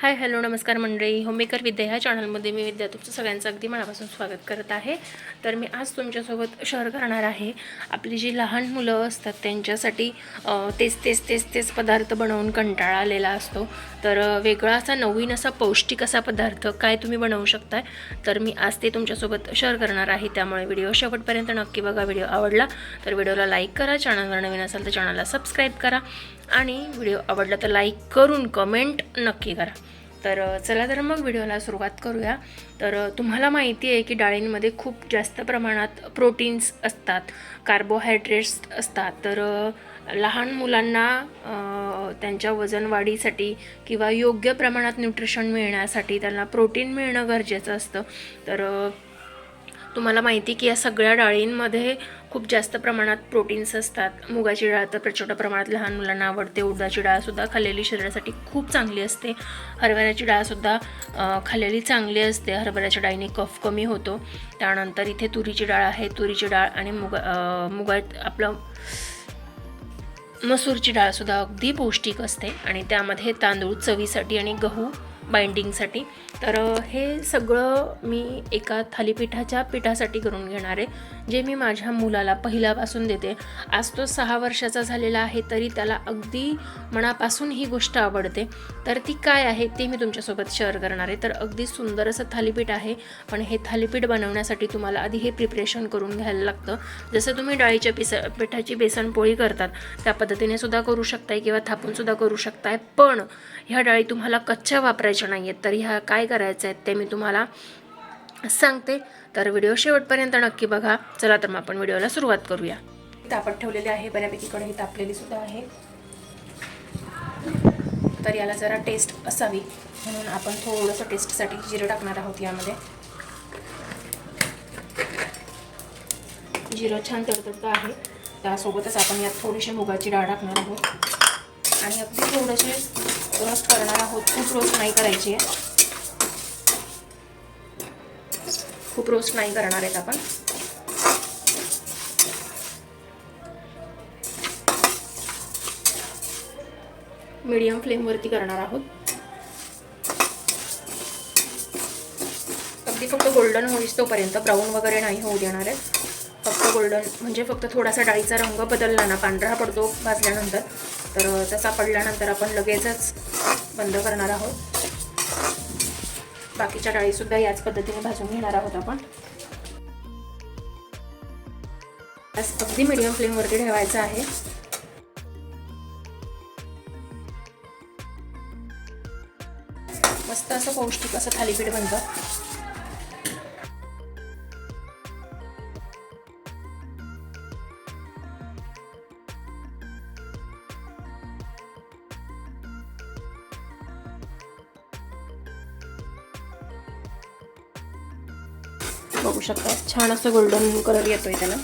Hi hello नमस्कार मंडळी. Homemaker विद्या ह्या चॅनलमध्ये मी विद्या तुमचं सगळ्यांचं अगदी मनापासून स्वागत करत आहे. तर मी आज तुमच्यासोबत शेअर करणार आहे. आपली जी लहान मुलं असतात त्यांच्यासाठी तेच तेच तेच तेच पदार्थ बनवून कंटाळा आलेला असतो. तर वेगळा असा नवीन असा पौष्टिक असा पदार्थ काय तुम्ही बनवू शकताय? तर मी आज ते तुमच्यासोबत शेअर करणार आहे. त्यामुळे व्हिडिओ शेवटपर्यंत नक्की बघा. व्हिडिओ आवडला तर व्हिडिओला लाईक करा. चॅनलवर नवीन असाल तर चॅनलला सबस्क्राईब करा. आणि व्हिडिओ आवडला तर लाईक करून कमेंट नक्की करा. तर चला तर मग व्हिडिओला सुरुवात करूया. तर तुम्हाला माहिती आहे की डाळींमध्ये खूप जास्त प्रमाणात प्रोटीन्स असतात कार्बोहायड्रेट्स असतात. तर लहान मुलांना त्यांच्या वजन वाढीसाठी किंवा योग्य प्रमाणात न्यूट्रिशन मिळण्यासाठी त्यांना प्रोटीन मिळणं गरजेचं असतं. तर तुम्हाला माहिती की या सगळ्या डाळींमध्ये खूप जास्त प्रमाणात प्रोटीन्स असतात. मुगाची डाळ तर प्रचंड प्रमाणात लहान मुलांना आवडते. उडदाची डाळसुद्धा खाल्लेली शरीरासाठी खूप चांगली असते. हरभऱ्याची डाळसुद्धा खाल्लेली चांगली असते. हरभऱ्याच्या डाळीने कफ कमी होतो. त्यानंतर इथे तुरीची डाळ आहे. तुरीची डाळ आणि मुगा मुगात मुगा आपलं मसूरची डाळसुद्धा अगदी पौष्टिक असते. आणि त्यामध्ये तांदूळ चवीसाठी आणि गहू बाइंडिंगसाठी तर हे सगळं मी एका थालीपीठाच्या पिठासाठी करून घेणार आहे जे मी माझ्या मुलाला पहिल्यापासून देते. आज तो सहा वर्षाचा झालेला आहे तरी त्याला अगदी मनापासून ही गोष्ट आवडते. तर ती काय आहे ते मी तुमच्यासोबत शेअर करणार आहे. तर अगदी सुंदर असं थालीपीठ आहे पण हे थालीपीठ बनवण्यासाठी तुम्हाला आधी हे प्रिपरेशन करून घ्यायला लागतं. जसं तुम्ही डाळीच्या पिस पिठाची बेसनपोळी करतात त्या पद्धतीने सुद्धा करू शकताय किंवा थापूनसुद्धा करू शकताय. पण ह्या डाळी तुम्हाला कच्च्या वापरायच्या नाही आहेत तर ह्या काय करायचं आहेत ते मी तुम्हाला सांगते. तर व्हिडिओ शेवटपर्यंत नक्की बघा. चला तर मग आपण व्हिडिओला सुरुवात करूया. तापत ठेवलेली आहे. बऱ्यापैकी कढई तापलेली सुद्धा आहे. तर याला जरा टेस्ट असावी. म्हणून आपण थोडंसं टेस्टसाठी जिरं टाकणार आहोत यामध्ये. जिरं छान तडतडतं आहे. त्यासोबतच आपण यात थोडीशी मुगाची डाळ टाकणार आहोत. आणि अगदी थोडेसे रोस्ट करणार आहोत. खूप रोस्ट नाही करायची. आहे खूप रोस्ट नाही करणार आहेत आपण. मीडियम फ्लेमवरती करणार आहोत. अगदी फक्त गोल्डन होईस तोपर्यंत. ब्राऊन वगैरे नाही होऊ देणार आहे फक्त गोल्डन म्हणजे फक्त थोडासा डाळीचा रंग बदलला ना पांढरा पडतो भाजल्यानंतर तर तसा पडल्यानंतर आपण लगेचच बंद करणार आहोत. बाकीच्या डाळीसुद्धा याच पद्धतीने भाजून घेणार आहोत आपण. अगदी मिडियम फ्लेमवरती ठेवायचं आहे. मस्त असं पौष्टिक असं थालीपीठ बनतं. बघू शकता. छान असं गोल्डन कलर येतोय त्याला.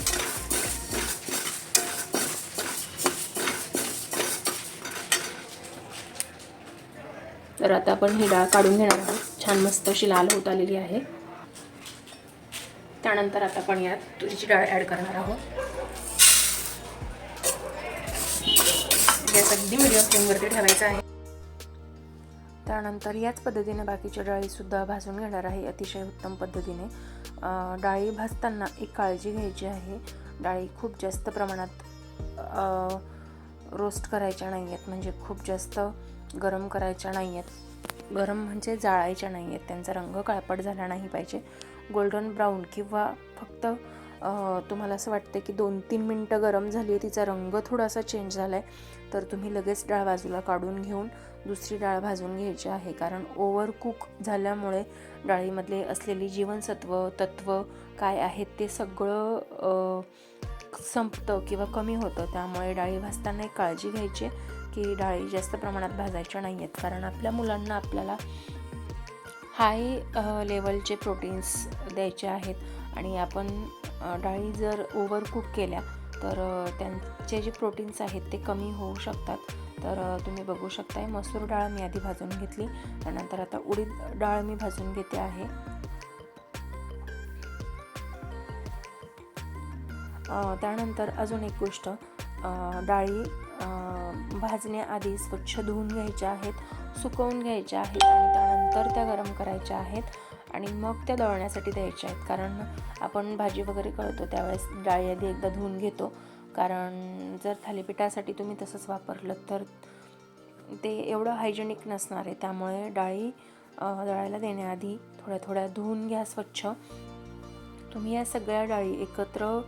तर आता आपण ही डाळ काढून घेणार आहोत. छान मस्त अशी लाल होत आलेली आहे. त्यानंतर आता आपण यात तुरीची डाळ ॲड करणार आहोत. गॅस अगदी मिडियम फ्लेमवरती ठेवायचा आहे. त्यानंतर याच पद्धतीने बाकीच्या डाळीसुद्धा भाजून घेणार आहे. अतिशय उत्तम पद्धतीने. डाळी भाजताना एक काळजी घ्यायची आहे. डाळी खूप जास्त प्रमाणात रोस्ट करायच्या नाही आहेत म्हणजे खूप जास्त गरम करायच्या नाही आहेत गरम म्हणजे जाळायच्या नाही आहेत त्यांचा रंग काळपट झाला नाही पाहिजे. गोल्डन ब्राऊन किंवा फक्त तुम्हाला असं वाटतं की दोन तीन मिनटं गरम झाली आहे तिचा रंग थोडासा चेंज झाला आहे तर तुम्ही लगेच डाळ बाजूला काढून घेऊन दुसरी डाळ भाजून घ्यायची आहे. कारण ओव्हर कुक झाल्यामुळे डाळीमधले असलेली जीवनसत्व तत्व काय आहेत ते सगळं संपतं किंवा कमी होतं. त्यामुळे डाळी भाजताना एक काळजी घ्यायची आहे की डाळी जास्त प्रमाणात भाजायच्या नाही आहेत कारण आपल्या मुलांना आपल्याला हाय लेवलचे प्रोटीन्स द्यायचे आहेत आणि आपण डाळी जर ओव्हर कुक केल्या तर त्यांचे जे प्रोटीन्स आहेत ते कमी होऊ शकतात. तर तुम्ही बघू शकताय मसूर डाळ मी आधी भाजून घेतली. त्यानंतर आता उडीद डाळ मी भाजून घेते आहे. त्यानंतर अजून एक गोष्ट डाळी भाजण्याआधी स्वच्छ धुवून घ्यायच्या आहेत सुकवून घ्यायच्या आहेत आणि त्यानंतर त्या गरम करायच्या आहेत. आणि मग त्या दळण्यासाठी द्यायच्या आहेत. कारण आपण भाजी वगैरे करतो त्यावेळेस डाळी आधी एकदा धुवून घेतो. कारण जर थालीपीठासाठी तुम्ही तसंच वापरलं तर ते एवढं हायजेनिक नसणार आहे. त्यामुळे डाळी दळायला देण्याआधी थोड्या थोड्या धुवून घ्या स्वच्छ. तुम्ही या सगळ्या डाळी एकत्र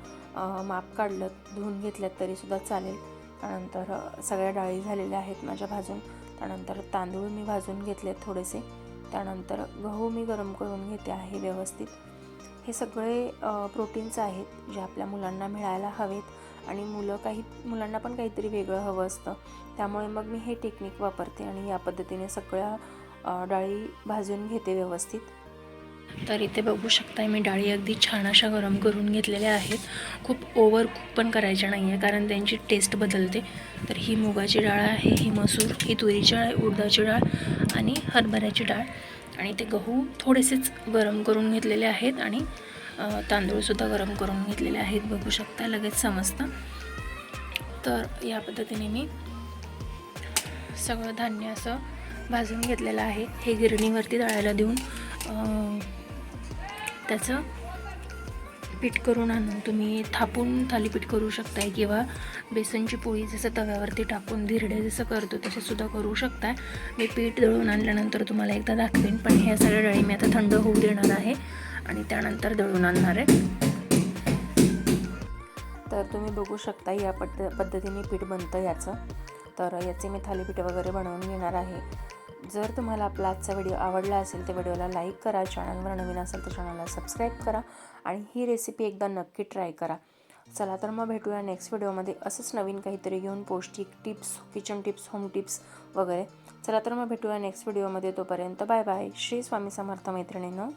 माप काढलं धुवून घेतल्यात तरीसुद्धा चालेल. त्यानंतर सगळ्या डाळी झालेल्या आहेत माझ्या भाजून. त्यानंतर तांदूळ मी भाजून घेतलेत थोडेसे. त्यानंतर गहू मी गरम करून घेते आहे व्यवस्थित. हे सगळे प्रोटीन्स आहेत जे आपल्या मुलांना मिळायला हवेत आणि मुलं काही मुलांना पण काहीतरी वेगळं हवं असतं. त्यामुळे मग मी हे टेक्निक वापरते आणि या पद्धतीने सगळ्या डाळी भाजून घेते व्यवस्थित. तर इथे बघू शकता मी डाळी अगदी छान अशा गरम करून घेतलेल्या आहेत. खूप ओव्हर कुक पण करायच्या नाही आहे कारण त्यांची टेस्ट बदलते. तर ही मुगाची डाळ आहे ही मसूर ही तुरीची डाळ उडदाची डाळ आणि हरभऱ्याची डाळ. आणि ते गहू थोडेसेच गरम करून घेतलेले आहेत आणि तांदूळसुद्धा गरम करून घेतलेले आहेत. बघू शकता लगेच समजतं. तर या पद्धतीने मी सगळं धान्य असं भाजून घेतलेलं आहे. हे गिरणीवरती दळायला देऊन त्याचं पीठ करून आणून तुम्ही थापून थालीपीठ करू शकताय किंवा बेसनची पोळी जसं तव्यावरती टाकून धिरडे जसं करतो तसेसुद्धा करू शकताय. मी पीठ दळून आणल्यानंतर तुम्हाला एकदा दाखवेन पण ह्या सगळ्या डाळी मी आता थंड होऊ देणार आहे आणि त्यानंतर दळून आणणार आहे. तर तुम्ही बघू शकता या पद्ध पद्धतीने पीठ बनतं याचं. तर याचे मी थालीपीठ वगैरे बनवून घेणार आहे. जर तुम्हाला आपला आजचा व्हिडिओ आवडला असेल तर व्हिडिओला लाईक करा. चॅनलवर नवीन असेल तर चॅनलला सबस्क्राईब करा आणि ही रेसिपी एकदा नक्की ट्राय करा. चला तर मग भेटूया नेक्स्ट व्हिडिओमध्ये. असंच नवीन काहीतरी घेऊन पौष्टिक tips kitchen tips home tips वगैरे. चला तर मग भेटूया नेक्स्ट व्हिडिओमध्ये. तोपर्यंत बाय बाय श्री स्वामी समर्थ मैत्रिणीनं.